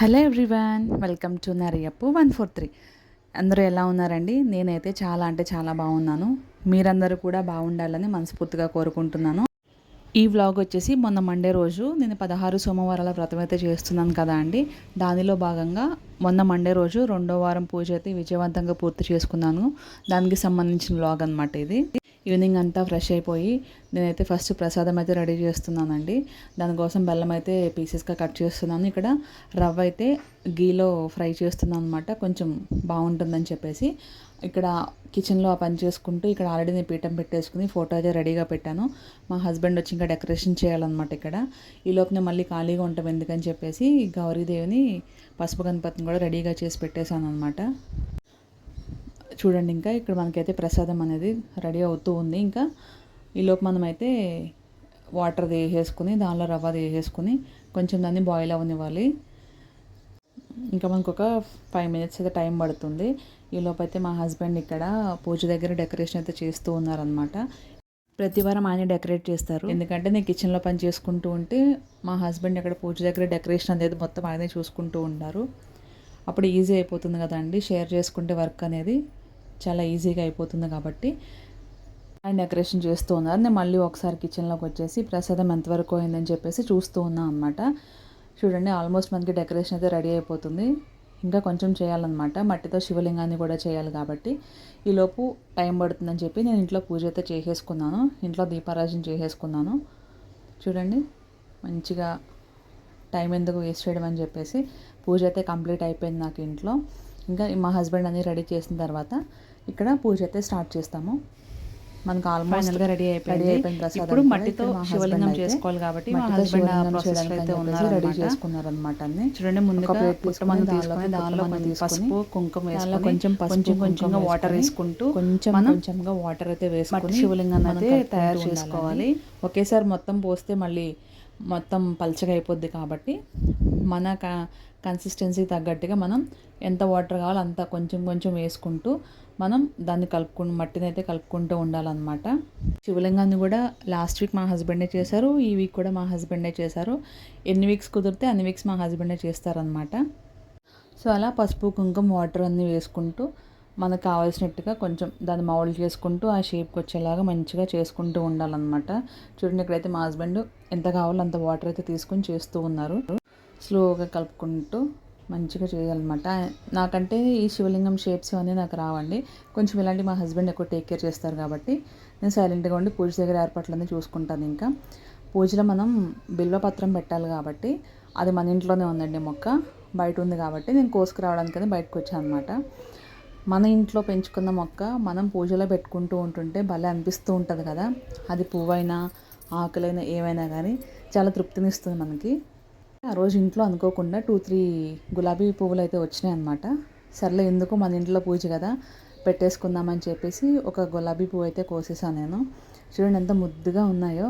Hello everyone welcome to నరియప్పు one four three. అందరూ ఎలా ఉన్నారండి? నేనైతే చాలా అంటే చాలా బాగున్నాను. మీరందరూ కూడా బాగుండాలని మనస్ఫూర్తిగా కోరుకుంటున్నాను. ఈ వ్లాగ్ వచ్చేసి మొన్న మండే రోజు నేను పదహారు సోమవారాల వ్రతం అయితే చేస్తున్నాను కదా అండి. దానిలో భాగంగా మొన్న మండే రోజు రెండో వారం పూజ అయితే విజయవంతంగా పూర్తి చేసుకున్నాను. దానికి సంబంధించిన వ్లాగ్ అనమాట ఇది. ఈవినింగ్ అంతా ఫ్రెష్ అయిపోయి నేనైతే ఫస్ట్ ప్రసాదం అయితే రెడీ చేస్తున్నానండి. దానికోసం బెల్లం అయితే పీసెస్గా కట్ చేస్తున్నాను. ఇక్కడ రవ్వ అయితే గీలో ఫ్రై చేస్తున్నాను అనమాట కొంచెం బాగుంటుందని చెప్పేసి ఇక్కడ కిచెన్లో ఆ పని చేసుకుంటూ ఇక్కడ ఆల్రెడీ నేను పీఠం పెట్టేసుకుని ఫోటో అయితే రెడీగా పెట్టాను. మా హస్బెండ్ వచ్చి ఇంకా డెకరేషన్ చేయాలన్నమాట ఇక్కడ. ఈ లోపల మళ్ళీ ఖాళీగా ఉంటాం ఎందుకని చెప్పేసి గౌరీదేవిని పసుపు గణపతిని కూడా రెడీగా చేసి పెట్టేశాను అనమాట చూడండి ఇంకా. ఇక్కడ మనకైతే ప్రసాదం అనేది రెడీ అవుతూ ఉంది ఇంకా. ఈలోపు మనమైతే వాటర్ వేసేసుకుని దానిలో రవ్వ వేసేసుకుని కొంచెం దాన్ని బాయిల్ అవ్వనివ్వాలి ఇంకా మనకు ఒక ఫైవ్ మినిట్స్ అయితే టైం పడుతుంది. ఈలోపు అయితే మా హస్బెండ్ ఇక్కడ పూజ దగ్గర డెకరేషన్ అయితే చేస్తూ ఉన్నారనమాట ప్రతి వారం ఆయన డెకరేట్ చేస్తారు. ఎందుకంటే నేను కిచెన్లో పని చేసుకుంటూ ఉంటే మా హస్బెండ్ అక్కడ పూజ దగ్గర డెకరేషన్ అనేది మొత్తం ఆయనే చూసుకుంటూ ఉంటారు అప్పుడు ఈజీ అయిపోతుంది కదండి. షేర్ చేసుకుంటే వర్క్ అనేది. చాలా ఈజీగా అయిపోతుంది కాబట్టి ఆయన డెకరేషన్ చేస్తూ ఉన్నారు. నేను మళ్ళీ ఒకసారి కిచెన్లోకి వచ్చేసి ప్రసాదం ఎంతవరకు అయిందని చెప్పేసి చూస్తూ ఉన్నాను అనమాట చూడండి ఆల్మోస్ట్ మనకి డెకరేషన్ అయితే రెడీ అయిపోతుంది. ఇంకా కొంచెం చేయాలన్నమాట. మట్టితో శివలింగాన్ని కూడా చేయాలి కాబట్టి. ఈలోపు టైం పడుతుందని చెప్పి నేను ఇంట్లో పూజ అయితే చేసేసుకున్నాను. ఇంట్లో దీపారాజన చేసేసుకున్నాను. చూడండి మంచిగా టైం ఎందుకు వేస్ట్ చేయడం అని చెప్పేసి పూజ అయితే కంప్లీట్ అయిపోయింది నాకు ఇంట్లో. ఇంకా మా హస్బెండ్ అన్నీ రెడీ చేసిన తర్వాత ఇక్కడ పూజ అయితే స్టార్ట్ చేస్తాము మనకు ఆల్మోస్ట్ రెడీ అయిపోయింది ప్రసాదం ఇప్పుడు మట్టితో శివలింగం చేసుకోవాలి కాబట్టి మా శివలింగం అయితే ఉన్నారు రెడీ అన్నమాట. చేసుకున్నారనమాట అన్ని చూడండి ముందుగా plate పుట్టమని తీసుకొని దానిలో తీసుకొని పసుపు కుంకుమ వేసుకొని కొంచెం కొంచెం కొంచెంగా వాటర్ వేసుకుంటూ కొంచెం మనం కొంచెంగా వాటర్ అయితే వేసుకొని మనం అయితే తయారు. చేసుకోవాలి. ఒకేసారి మొత్తం పోస్తే మళ్ళీ మొత్తం పలచగా అయిపోద్ది కాబట్టి మన కన్సిస్టెన్సీ తగ్గట్టుగా మనం ఎంత వాటర్ కావాలో అంత కొంచెం కొంచెం వేసుకుంటూ మనం దాన్ని కలుపుకు మట్టిని అయితే కలుపుకుంటూ ఉండాలన్నమాట. శివలింగాన్ని కూడా లాస్ట్ వీక్ మా హస్బెండే చేశారు ఈ వీక్ కూడా మా హస్బెండే చేశారు. ఎన్ని వీక్స్ కుదిరితే అన్ని వీక్స్ మా హస్బెండే చేస్తారనమాట సో అలా పసుపు కుంకుమ వాటర్ అన్నీ వేసుకుంటూ మనకు కావాల్సినట్టుగా కొంచెం దాన్ని మౌల్డ్ చేసుకుంటూ ఆ షేప్కి వచ్చేలాగా మంచిగా చేసుకుంటూ ఉండాలన్నమాట. చూడండి ఇక్కడైతే మా హస్బెండ్ ఎంత కావాలో అంత వాటర్ అయితే తీసుకొని చేస్తూ ఉన్నారు. స్లోగా కలుపుకుంటూ మంచిగా చేయాలన్నమాట. నాకంటే ఈ శివలింగం షేప్స్ అన్నీ నాకు రావండి. కొంచెం ఇలాంటి మా హస్బెండ్ ఎక్కువ టేక్ కేర్ చేస్తారు కాబట్టి నేను సైలెంట్గా ఉండి పూజ దగ్గర ఏర్పాట్లన్నీ చూసుకుంటాను ఇంకా. పూజలో మనం బిల్వపత్రం పెట్టాలి కాబట్టి అది మన ఇంట్లోనే ఉందండి మొక్క. బయట ఉంది కాబట్టి నేను కోసుకురావడానికని బయటకు వచ్చాను అనమాట మన ఇంట్లో పెంచుకున్న మొక్క మనం పూజలో పెట్టుకుంటూ ఉంటుంటే భలే అనిపిస్తూ ఉంటుంది కదా. అది పువ్వైనా ఆకులైనా ఏవైనా కానీ చాలా తృప్తినిస్తుంది మనకి. ఆ రోజు ఇంట్లో అనుకోకుండా టూ త్రీ గులాబీ పువ్వులు అయితే వచ్చినాయి అనమాట సర్లే ఎందుకు మన ఇంట్లో పూజ కదా పెట్టేసుకుందామని చెప్పేసి ఒక గులాబీ పువ్వు అయితే కోసేసాను నేను. చూడండి ఎంత ముద్దుగా ఉన్నాయో.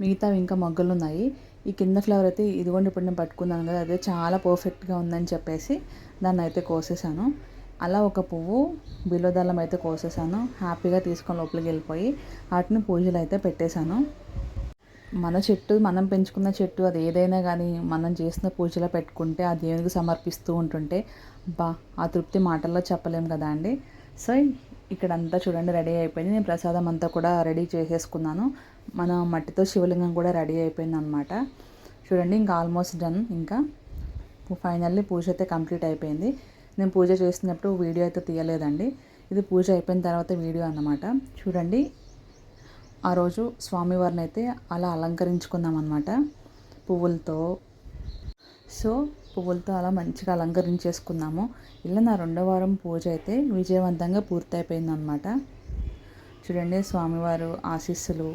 మిగతావి ఇంకా మొగ్గలు ఉన్నాయి ఈ కింద ఫ్లవర్ అయితే ఇదిగోండి ఇప్పుడు నేను పట్టుకున్నాను కదా అదే చాలా పర్ఫెక్ట్గా ఉందని చెప్పేసి దాన్ని అయితే కోసేసాను. అలా ఒక పువ్వు బిలోదళం అయితే కోసేసాను. హ్యాపీగా తీసుకొని లోపలికి వెళ్ళిపోయి వాటిని పూజలు అయితే పెట్టేశాను. మన చెట్టు మనం పెంచుకున్న చెట్టు అది ఏదైనా కానీ మనం చేసిన పూజలో పెట్టుకుంటే ఆ దేవునికి సమర్పిస్తూ ఉంటుంటే బా ఆ తృప్తి మాటల్లో చెప్పలేం కదా అండి. సో ఇక్కడ అంతా చూడండి రెడీ అయిపోయింది. నేను ప్రసాదం అంతా కూడా రెడీ చేసేసుకున్నాను. మన మట్టితో శివలింగం కూడా రెడీ అయిపోయింది అనమాట చూడండి ఇంకా ఆల్మోస్ట్ డన్. ఇంకా ఫైనల్లీ పూజ అయితే కంప్లీట్ అయిపోయింది. నేను పూజ చేసినప్పుడు వీడియో అయితే తీయలేదండి. ఇది పూజ అయిపోయిన తర్వాత వీడియో అన్నమాట. చూడండి ఆ రోజు స్వామివారిని అయితే అలా అలంకరించుకున్నాం అనమాట పువ్వులతో. సో పువ్వులతో అలా మంచిగా అలంకరించేసుకున్నాము ఇలా నా రెండో వారం పూజ అయితే విజయవంతంగా పూర్తయిపోయింది అనమాట చూడండి స్వామివారు ఆశీస్సులు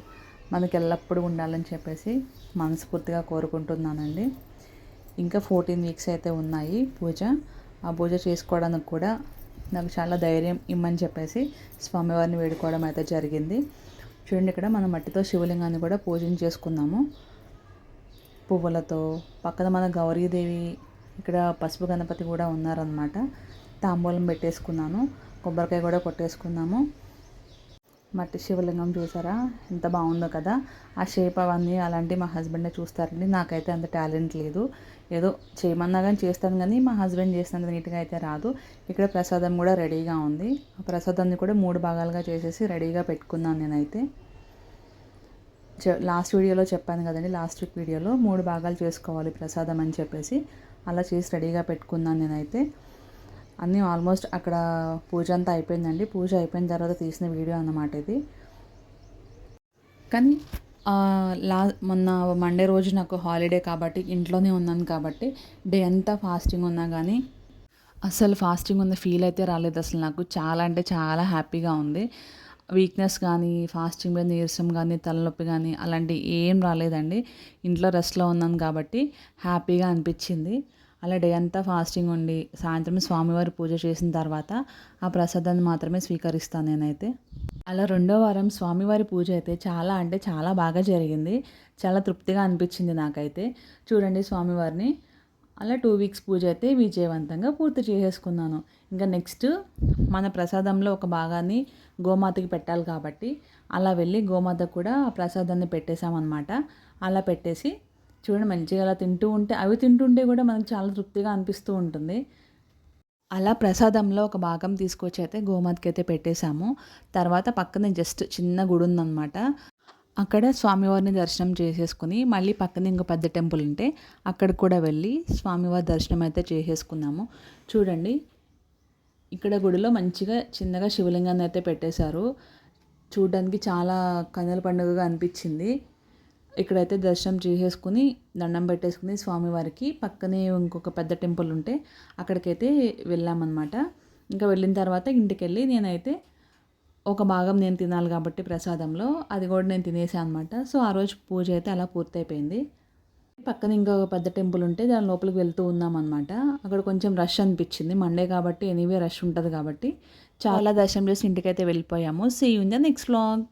మనకి ఎల్లప్పుడూ ఉండాలని చెప్పేసి మనస్ఫూర్తిగా కోరుకుంటున్నానండి. ఇంకా ఫోర్టీన్ వీక్స్ అయితే ఉన్నాయి పూజ. ఆ పూజ చేసుకోవడానికి కూడా నాకు చాలా ధైర్యం ఇమ్మని చెప్పేసి స్వామివారిని వేడుకోవడం అయితే జరిగింది. చూడండి ఇక్కడ మనం మట్టితో శివలింగాన్ని కూడా పూజించేసుకున్నాము పువ్వులతో పక్కన మన గౌరీదేవి ఇక్కడ పసుపు గణపతి కూడా ఉన్నారనమాట తాంబూలం పెట్టేసుకున్నాను కొబ్బరికాయ కూడా కొట్టేసుకున్నాము మట్టి శివలింగం చూసారా? ఎంత బాగుందో కదా. ఆ షేప్ అవన్నీ అలాంటి మా హస్బెండే చూస్తారండి. నాకైతే అంత టాలెంట్ లేదు. ఏదో చేయమన్నా కానీ చేస్తాను కానీ మా హస్బెండ్ చేసినంత నీట్గా అయితే రాదు. ఇక్కడ ప్రసాదం కూడా రెడీగా ఉంది. ఆ ప్రసాదాన్ని కూడా మూడు భాగాలుగా చేసేసి రెడీగా పెట్టుకున్నాను నేనైతే. చె- లాస్ట్ వీడియోలో చెప్పాను కదండి లాస్ట్ వీక్ వీడియోలో మూడు భాగాలు చేసుకోవాలి ప్రసాదం అని చెప్పేసి. అలా చేసి రెడీగా పెట్టుకున్నాను నేనైతే. అన్నీ ఆల్మోస్ట్ అక్కడ పూజ అంతా అయిపోయిందండి. పూజ అయిపోయిన తర్వాత తీసిన వీడియో అన్నమాట ఇది. కానీ లా మొన్న మండే రోజు నాకు హాలిడే కాబట్టి ఇంట్లోనే ఉన్నాను కాబట్టి డే అంతా ఫాస్టింగ్ ఉన్నా కానీ అసలు ఫాస్టింగ్ ఉన్న ఫీల్ అయితే రాలేదు అసలు నాకు. చాలా అంటే చాలా హ్యాపీగా ఉంది. వీక్నెస్ కానీ ఫాస్టింగ్ మీద నీరసం కానీ తలనొప్పి కానీ అలాంటి ఏం రాలేదండి. ఇంట్లో రెస్ట్లో ఉన్నాను కాబట్టి హ్యాపీగా అనిపించింది. అలా డే అంతా ఫాస్టింగ్ ఉండి సాయంత్రం స్వామివారి పూజ చేసిన తర్వాత ఆ ప్రసాదాన్ని మాత్రమే స్వీకరిస్తాను నేనైతే. అలా రెండో వారం స్వామివారి పూజ అయితే చాలా అంటే చాలా బాగా జరిగింది. చాలా తృప్తిగా అనిపించింది నాకైతే. చూడండి స్వామివారిని. అలా టూ వీక్స్ పూజ అయితే విజయవంతంగా పూర్తి చేసేసుకున్నాను. ఇంకా నెక్స్ట్ మన ప్రసాదంలో ఒక భాగాన్ని గోమాతకి పెట్టాలి కాబట్టి అలా వెళ్ళి గోమాత కూడా ప్రసాదాన్ని పెట్టేశామన్నమాట. అలా పెట్టేసి చూడండి మంచిగా అలా తింటూ ఉంటే అవి తింటుంటే కూడా మనకు చాలా తృప్తిగా అనిపిస్తూ ఉంటుంది. అలా ప్రసాదంలో ఒక భాగం తీసుకొచ్చి అయితే గోమాతకి అయితే పెట్టేశాము. తర్వాత పక్కన జస్ట్ చిన్న గుడి ఉందన్నమాట. అక్కడ స్వామివారిని దర్శనం చేసేసుకుని మళ్ళీ పక్కన ఇంకో పెద్ద టెంపుల్ ఉంటే అక్కడ కూడా వెళ్ళి స్వామివారి దర్శనం అయితే చేసేసుకున్నాము. చూడండి ఇక్కడ గుడిలో మంచిగా చిన్నగా శివలింగాన్ని అయితే పెట్టేశారు. చూడడానికి చాలా కన్నుల పండుగగా అనిపించింది. ఇక్కడైతే దర్శనం చేసేసుకుని దండం పెట్టేసుకుని స్వామివారికి పక్కనే ఇంకొక పెద్ద టెంపుల్ ఉంటే అక్కడికైతే వెళ్ళామన్నమాట. ఇంకా వెళ్ళిన తర్వాత ఇంటికి వెళ్ళి నేనైతే ఒక భాగం నేను తినాలి కాబట్టి ప్రసాదంలో అది కూడా నేను తినేసాను అనమాట సో ఆ రోజు పూజ అయితే అలా పూర్తయిపోయింది. పక్కన ఇంకొక పెద్ద టెంపుల్ ఉంటే దాని లోపలికి వెళ్తూ ఉన్నామన్నమాట అక్కడ కొంచెం రష్ అనిపించింది. మండే కాబట్టి ఎనీవే రష్ ఉంటుంది కాబట్టి చాలా దర్శనం చేసి ఇంటికైతే వెళ్ళిపోయాము. See in the next long